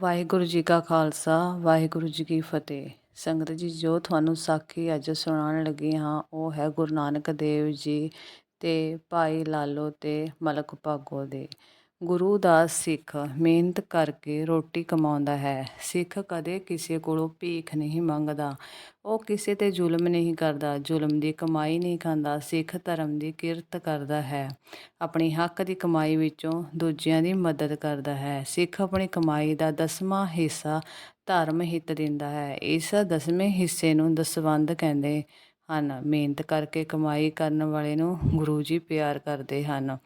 ਵਾਹਿਗੁਰੂ ਜੀ ਕਾ ਖਾਲਸਾ, ਵਾਹਿਗੁਰੂ ਜੀ ਕੀ ਫਤਿਹ। ਸੰਗਤ ਜੀ, ਜੋ ਤੁਹਾਨੂੰ ਸਾਖੀ ਅੱਜ ਸੁਣਾਉਣ ਲੱਗੀ ਹਾਂ, ਉਹ ਹੈ ਗੁਰੂ ਨਾਨਕ ਦੇਵ ਜੀ ਤੇ ਭਾਈ ਲਾਲੋ ਤੇ ਮਲਕ ਭਾਗੋ ਦੇ। ਗੁਰੂ ਦਾ ਸਿੱਖ ਮਿਹਨਤ ਕਰਕੇ ਰੋਟੀ ਕਮਾਉਂਦਾ ਹੈ। ਸਿੱਖ ਕਦੇ ਕਿਸੇ ਕੋਲੋਂ ਭੀਖ ਨਹੀਂ ਮੰਗਦਾ। ਉਹ ਕਿਸੇ ਤੇ ਜ਼ੁਲਮ ਨਹੀਂ ਕਰਦਾ, ਜ਼ੁਲਮ ਦੀ ਕਮਾਈ ਨਹੀਂ ਖਾਂਦਾ, ਸਿੱਖ ਧਰਮ ਦੀ ਕਿਰਤ ਕਰਦਾ ਹੈ। ਆਪਣੀ ਹੱਕ ਦੀ ਕਮਾਈ ਵਿੱਚੋਂ ਦੂਜਿਆਂ ਦੀ ਮਦਦ ਕਰਦਾ ਹੈ। ਸਿੱਖ ਆਪਣੀ ਕਮਾਈ ਦਾ ਦਸਵਾਂ ਹਿੱਸਾ ਧਰਮ ਹਿੱਤ ਦਿੰਦਾ ਹੈ। ਇਸ ਦਸਵੇਂ ਹਿੱਸੇ ਨੂੰ ਦਸਵੰਧ ਕਹਿੰਦੇ ਹਨ। ਮਿਹਨਤ ਕਰਕੇ ਕਮਾਈ ਕਰਨ ਵਾਲੇ ਨੂੰ ਗੁਰੂ ਜੀ ਪਿਆਰ ਕਰਦੇ ਹਨ।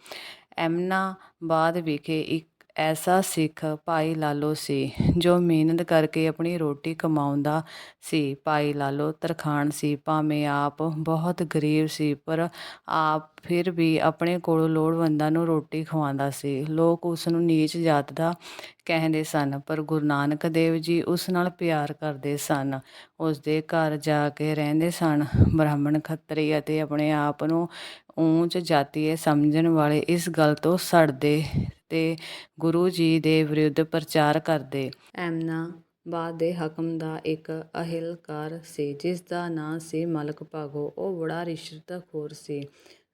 ਐਮਨਾਬਾਦ ਵਿਖੇ ਇੱਕ ਐਸਾ ਸਿੱਖ ਭਾਈ ਲਾਲੋ ਸੀ, ਜੋ ਮਿਹਨਤ ਕਰਕੇ ਆਪਣੀ ਰੋਟੀ ਕਮਾਉਂਦਾ ਸੀ। ਭਾਈ ਲਾਲੋ ਤਰਖਾਣ ਸੀ, ਭਾਵੇਂ ਆਪ ਬਹੁਤ ਗਰੀਬ ਸੀ, ਪਰ ਆਪ ਫਿਰ ਵੀ ਆਪਣੇ ਕੋਲੋਂ ਲੋੜਵੰਦਾਂ ਨੂੰ ਰੋਟੀ ਖਵਾਉਂਦਾ ਸੀ। ਲੋਕ ਉਸ ਨੂੰ ਨੀਚ ਜਾਤ ਦਾ ਕਹਿੰਦੇ ਸਨ, ਪਰ ਗੁਰੂ ਨਾਨਕ ਦੇਵ ਜੀ ਉਸ ਨਾਲ ਪਿਆਰ ਕਰਦੇ ਸਨ। ਉਸ ਦੇ ਘਰ ਜਾ ਕੇ ਰਹਿੰਦੇ ਸਨ। ਬ੍ਰਾਹਮਣ ਖੱਤਰੀ ਅਤੇ ਆਪਣੇ ਆਪ ਨੂੰ ਊਚ ਜਾਤੀਏ ਸਮਝਣ ਵਾਲੇ ਇਸ ਗੱਲ ਤੋਂ ਸੜਦੇ ਤੇ ਗੁਰੂ ਜੀ ਦੇ ਵਿਰੁੱਧ ਪ੍ਰਚਾਰ ਕਰਦੇ। ਐਮਨਾ ਬਾਦ ਦੇ ਹਾਕਮ ਦਾ ਇੱਕ ਅਹਿਲਕਾਰ ਸੀ, ਜਿਸ ਦਾ ਨਾਂ ਸੀ ਮਲਕ ਭਾਗੋ। ਉਹ ਬੜਾ ਰਿਸ਼ਵਤਖੋਰ ਸੀ।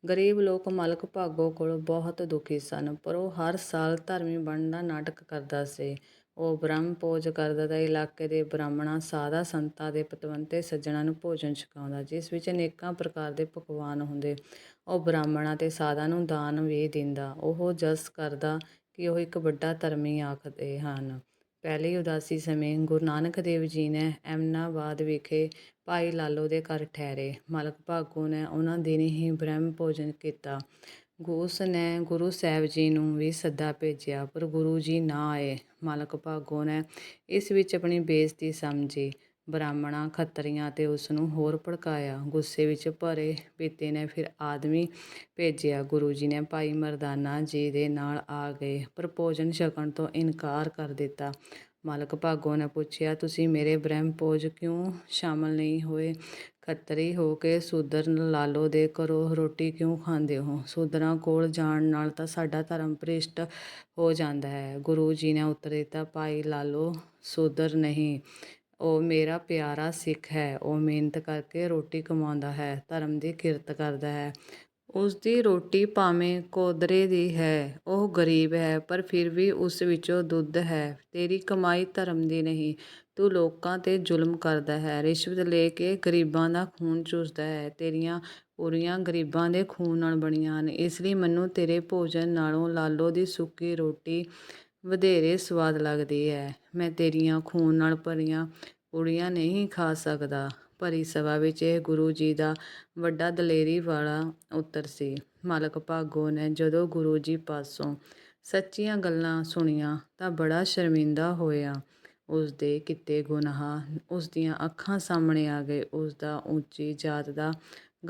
ਗਰੀਬ ਲੋਕ ਮਲਕ ਭਾਗੋ ਕੋਲ ਬਹੁਤ ਦੁਖੀ ਸਨ, ਪਰ ਉਹ ਹਰ ਸਾਲ ਧਰਮੀ ਬਣਨ ਦਾ ਨਾਟਕ ਕਰਦਾ ਸੀ। ਉਹ ਬ੍ਰਹਮ ਭੋਜ ਕਰਦਾ ਤਾਂ ਇਲਾਕੇ ਦੇ ਬ੍ਰਾਹਮਣਾਂ, ਸਾਧਾ ਸੰਤਾਂ ਦੇ ਪਤਵੰਤੇ ਸੱਜਣਾਂ ਨੂੰ ਭੋਜਨ ਛਕਾਉਂਦਾ, ਜਿਸ ਵਿੱਚ ਅਨੇਕਾਂ ਪ੍ਰਕਾਰ ਦੇ ਪਕਵਾਨ ਹੁੰਦੇ। ਉਹ ਬ੍ਰਾਹਮਣਾਂ ਤੇ ਸਾਧਾਂ ਨੂੰ ਦਾਨ ਵੀ ਦਿੰਦਾ। ਉਹ ਜਸ ਕਰਦਾ ਕਿ ਉਹ ਇੱਕ ਵੱਡਾ ਧਰਮੀ ਆਖਦੇ ਹਨ। ਪਹਿਲੀ ਉਦਾਸੀ ਸਮੇਂ ਗੁਰੂ ਨਾਨਕ ਦੇਵ ਜੀ ਨੇ ਐਮਨਾਬਾਦ ਵਿਖੇ ਭਾਈ ਲਾਲੋ ਦੇ ਘਰ ਠਹਿਰੇ। ਮਲਕ ਭਾਗੂ ਨੇ ਉਹਨਾਂ ਦਿਨ ਹੀ ਬ੍ਰਹਮ ਭੋਜਨ ਕੀਤਾ। ਉਸ ਨੇ ਗੁਰੂ ਸਾਹਿਬ ਜੀ ਨੂੰ ਵੀ ਸੱਦਾ ਭੇਜਿਆ, ਪਰ ਗੁਰੂ ਜੀ ਨਾ ਆਏ। ਮਾਲਕ ਭਾਗੋ ਨੇ ਇਸ ਵਿੱਚ ਆਪਣੀ ਬੇਇੱਜ਼ਤੀ ਸਮਝੀ। ਬ੍ਰਾਹਮਣਾਂ ਖੱਤਰੀਆਂ ਤੇ ਉਸ ਨੂੰ ਹੋਰ ਭੜਕਾਇਆ। ਗੁੱਸੇ ਵਿੱਚ ਭਰੇ ਪੀਤੇ ਨੇ ਫਿਰ ਆਦਮੀ ਭੇਜਿਆ। ਗੁਰੂ ਜੀ ਨੇ ਭਾਈ ਮਰਦਾਨਾ ਜੀ ਦੇ ਨਾਲ ਆ ਗਏ, ਪਰ ਭੋਜਨ ਛਕਣ ਤੋਂ ਇਨਕਾਰ ਕਰ ਦਿੱਤਾ। ਮਾਲਕ ਭਾਗੋ ਨੇ ਪੁੱਛਿਆ, ਤੁਸੀਂ ਮੇਰੇ ਬ੍ਰਹਮ ਭੋਜ ਕਿਉਂ ਸ਼ਾਮਲ ਨਹੀਂ ਹੋਏ? ਖੱਤਰੀ ਹੋ ਕੇ ਸੂਦਰ ਲਾਲੋ ਦੇ ਘਰੋਂ ਰੋਟੀ ਕਿਉਂ ਖਾਂਦੇ ਹੋ? ਸੂਦਰਾਂ ਕੋਲ ਜਾਣ ਨਾਲ ਤਾਂ ਸਾਡਾ ਧਰਮ ਭ੍ਰਿਸ਼ਟ ਹੋ ਜਾਂਦਾ ਹੈ। ਗੁਰੂ ਜੀ ਨੇ ਉੱਤਰ ਦਿੱਤਾ ਭਾਈ ਲਾਲੋ, ਸੂਦਰ ਨਹੀਂ, ਉਹ ਮੇਰਾ ਪਿਆਰਾ ਸਿੱਖ ਹੈ, ਉਹ ਮਿਹਨਤ ਕਰਕੇ ਰੋਟੀ ਕਮਾਉਂਦਾ ਹੈ, ਧਰਮ ਦੀ ਕਿਰਤ ਕਰਦਾ ਹੈ। ਉਸ ਦੀ ਰੋਟੀ ਭਾਵੇਂ ਕੋਦਰੇ ਦੀ ਹੈ, ਉਹ ਗਰੀਬ ਹੈ, ਪਰ ਫਿਰ ਵੀ ਉਸ ਵਿੱਚੋਂ ਦੁੱਧ ਹੈ। ਤੇਰੀ ਕਮਾਈ ਧਰਮ ਦੀ ਨਹੀਂ ਤੂੰ ਲੋਕਾਂ ਤੇ ਜ਼ੁਲਮ ਕਰਦਾ ਹੈ, ਰਿਸ਼ਵਤ ਲੈ ਕੇ ਗਰੀਬਾਂ ਦਾ ਖੂਨ ਚੂਸਦਾ ਹੈ, ਤੇਰੀਆਂ ਪੂਰੀਆਂ ਗਰੀਬਾਂ ਦੇ ਖੂਨ ਨਾਲ ਬਣੀਆਂ ਹਨ। ਇਸ ਲਈ ਮੈਨੂੰ ਤੇਰੇ ਭੋਜਨ ਨਾਲੋਂ ਲਾਲੋ ਦੀ ਸੁੱਕੀ ਰੋਟੀ ਵਧੇਰੇ ਸਵਾਦ ਲੱਗਦੀ ਹੈ। ਮੈਂ ਤੇਰੀਆਂ ਖੂਨ ਨਾਲ ਭਰੀਆਂ ਪੂੜੀਆਂ ਨਹੀਂ ਖਾ ਸਕਦਾ। ਭਰੀ ਸਭਾ ਵਿੱਚ ਇਹ ਗੁਰੂ ਜੀ ਦਾ ਵੱਡਾ ਦਲੇਰੀ ਵਾਲਾ ਉੱਤਰ ਸੀ। ਮਾਲਕ ਭਾਗੋ ਨੇ ਜਦੋਂ ਗੁਰੂ ਜੀ ਪਾਸੋਂ ਸੱਚੀਆਂ ਗੱਲਾਂ ਸੁਣੀਆਂ ਤਾਂ ਬੜਾ ਸ਼ਰਮਿੰਦਾ ਹੋਇਆ। ਉਸਦੇ ਕੀਤੇ ਗੁਨਾਹ ਉਸ ਦੀਆਂ ਅੱਖਾਂ ਸਾਹਮਣੇ ਆ ਗਏ ਉਸ ਉੱਚੀ ਜਾਤ ਦਾ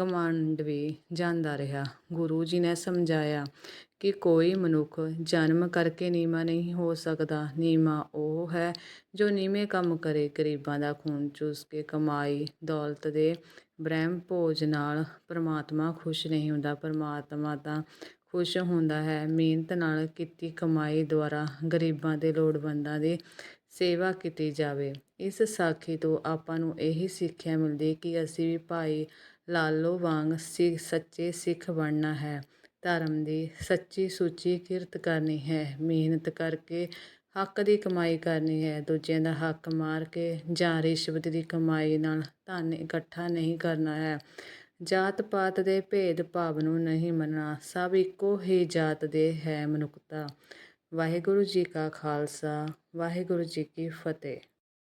ਘਮੰਡ ਵੀ ਜਾਂਦਾ ਰਿਹਾ। ਗੁਰੂ ਜੀ ਨੇ ਸਮਝਾਇਆ ਕਿ ਕੋਈ ਮਨੁੱਖ ਜਨਮ ਕਰਕੇ ਨੀਵਾਂ ਨਹੀਂ ਹੋ ਸਕਦਾ। ਨੀਵਾਂ ਉਹ ਹੈ ਜੋ ਨੀਵੇਂ ਕੰਮ ਕਰੇ, ਗਰੀਬਾਂ ਦਾ ਖੂਨ ਚੂਸ ਕੇ ਕਮਾਈ, ਦੌਲਤ ਦੇ ਬ੍ਰਹਮ ਭੋਜ ਨਾਲ ਪਰਮਾਤਮਾ ਖੁਸ਼ ਨਹੀਂ ਹੁੰਦਾ। ਪਰਮਾਤਮਾ ਤਾਂ ਖੁਸ਼ ਹੁੰਦਾ ਹੈ। ਮਿਹਨਤ ਨਾਲ ਕੀਤੀ ਕਮਾਈ ਦੁਆਰਾ ਗਰੀਬਾਂ ਅਤੇ ਲੋੜਵੰਦਾਂ ਦੀ ਸੇਵਾ ਕੀਤੀ ਜਾਵੇ। ਇਸ ਸਾਖੀ ਤੋਂ ਆਪਾਂ ਨੂੰ ਇਹੀ ਸਿੱਖਿਆ ਮਿਲਦੀ ਕਿ ਅਸੀਂ ਵੀ ਭਾਈ ਲਾਲੋ ਵਾਂਗ ਸਿ ਸੱਚੇ ਸਿੱਖ ਬਣਨਾ ਹੈ। ਧਰਮ ਦੀ ਸੱਚੀ ਸੁੱਚੀ ਕਿਰਤ ਕਰਨੀ ਹੈ। ਮਿਹਨਤ ਕਰਕੇ ਹੱਕ ਦੀ ਕਮਾਈ ਕਰਨੀ ਹੈ। ਦੂਜਿਆਂ ਦਾ ਹੱਕ ਮਾਰ ਕੇ ਜਾਂ ਰਿਸ਼ਵਤ ਦੀ ਕਮਾਈ ਨਾਲ ਧਨ ਇਕੱਠਾ ਨਹੀਂ ਕਰਨਾ ਹੈ। ਜਾਤ ਪਾਤ ਦੇ ਭੇਦ ਭਾਵ ਨੂੰ ਨਹੀਂ ਮੰਨਣਾ, ਸਭ ਇੱਕੋ ਹੀ ਜਾਤ ਦੇ ਹੈ ਮਨੁੱਖਤਾ। ਵਾਹਿਗੁਰੂ ਜੀ ਕਾ ਖਾਲਸਾ, ਵਾਹਿਗੁਰੂ ਜੀ ਕੀ ਫਤਿਹ।